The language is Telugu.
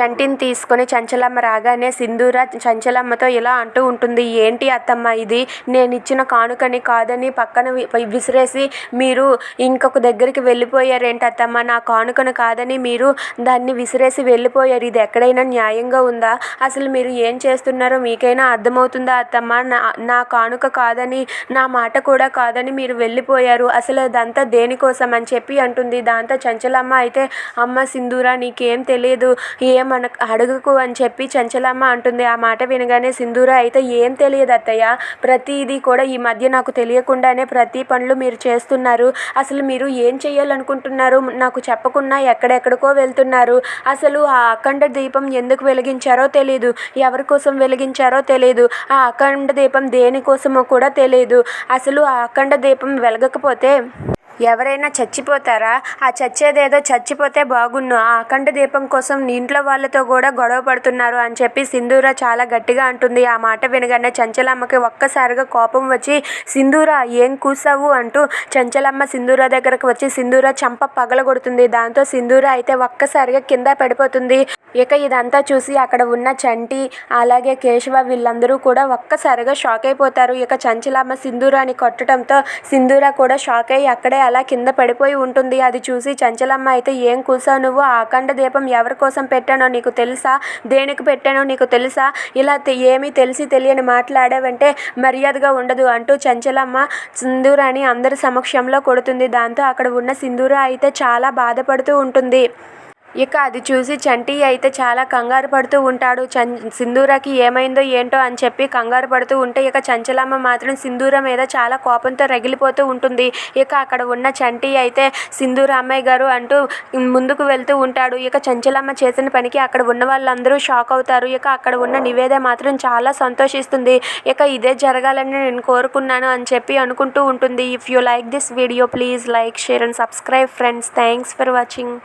చంటిని తీసుకొని చంచలమ్మ రాగానే సింధూర చంచలమ్మతో ఇలా అంటూ ఉంటుంది ఏంటి అత్తమ్మ ఇది? నేను ఇచ్చిన కానుకని కాదని పక్కన విసిరేసి మీరు ఇంకొక దగ్గరికి వెళ్ళిపోయారేంటి అత్తమ్మ? నా కానుకను కాదని మీరు దాన్ని విసిరేసి వెళ్ళిపోయారు. ఇది ఎక్కడైనా న్యాయంగా ఉందా? అసలు మీరు ఏం చేస్తున్నారో మీకైనా అర్థమవుతుందా అత్తమ్మ? నా నా కానుక కాదని నా మాట కూడా కాదని మీరు వెళ్ళిపోయారు. అసలు అదంతా దేనికోసం? అని చెప్పి అంటుంది. దాంతో చంచలమ్మ అయితే అమ్మ సింధూర నీకేం తెలియదు ఏం మన అడగకు అని చెప్పి చంచలమ్మ అంటుంది. ఆ మాట వినగానే సింధూర అయితే ఏం తెలియదు అత్తయ్య. ప్రతిదీ కూడా ఈ మధ్య నాకు తెలియకుండానే ప్రతి పనులు మీరు చేస్తున్నారు. అసలు మీరు ఏం చేయాలనుకుంటున్నారు నాకు చెప్పకుండా ఎక్కడెక్కడికో వెళ్తున్నారు. అసలు ఆ అఖండ దీపం ఎందుకు వెలిగించారో తెలియదు ఎవరి కోసం వెలిగించారో తెలియదు ఆ అఖండ దీపం దేనికోసమో కూడా తెలియదు అసలు ఆ అఖండ దీపం వెలగకపోతే ఎవరైనా చచ్చిపోతారా? ఆ చచ్చేదేదో చచ్చిపోతే బాగున్ను. ఆ అఖండ దీపం కోసం నీ ఇంట్లో వాళ్ళతో కూడా గొడవ పడుతున్నారు అని చెప్పి సింధూర చాలా గట్టిగా అంటుంది. ఆ మాట వినగానే చంచలమ్మకి ఒక్కసారిగా కోపం వచ్చి సింధూర ఏం కూసావు? అంటూ చంచలమ్మ సింధూర దగ్గరకు వచ్చి సింధూర చంప పగలగొడుతుంది. దాంతో సింధూర అయితే ఒక్కసారిగా కింద పడిపోతుంది. ఇక ఇదంతా చూసి అక్కడ ఉన్న చంటి అలాగే కేశవ వీళ్ళందరూ కూడా ఒక్కసారిగా షాక్ అయిపోతారు. ఇక చంచలమ్మ సింధూరాని కొట్టడంతో సింధూర కూడా షాక్ అయ్యి అక్కడే అలా కింద పడిపోయి ఉంటుంది. అది చూసి చంచలమ్మ అయితే ఏం కూసావు నువ్వు? ఆ అఖండ దీపం ఎవరి కోసం పెట్టానో నీకు తెలుసా? దేనికి పెట్టానో నీకు తెలుసా? ఇలా ఏమీ తెలిసి తెలియని మాట్లాడావంటే మర్యాదగా ఉండదు అంటూ చంచలమ్మ సింధూరాని అందరి సమక్షంలో కొడుతుంది. దాంతో అక్కడ ఉన్న సింధూర అయితే చాలా బాధపడుతూ ఉంటుంది. ఇక అది చూసి చంటి అయితే చాలా కంగారు పడుతూ ఉంటాడు. చం సింధూరకి ఏమైందో ఏంటో అని చెప్పి కంగారు పడుతూ ఉంటే ఇక చంచలమ్మ మాత్రం సింధూర మీద చాలా కోపంతో రగిలిపోతూ ఉంటుంది. ఇక అక్కడ ఉన్న చంటి అయితే సింధూర అమ్మాయి గారు అంటూ ముందుకు వెళ్తూ ఉంటాడు. ఇక చంచలమ్మ చేసిన పనికి అక్కడ ఉన్న వాళ్ళందరూ షాక్ అవుతారు. ఇక అక్కడ ఉన్న నివేద మాత్రం చాలా సంతోషిస్తుంది. ఇక ఇదే జరగాలని నేను కోరుకున్నాను అని చెప్పి అనుకుంటూ ఉంటుంది. If you like this video please like share and subscribe friends thanks for watching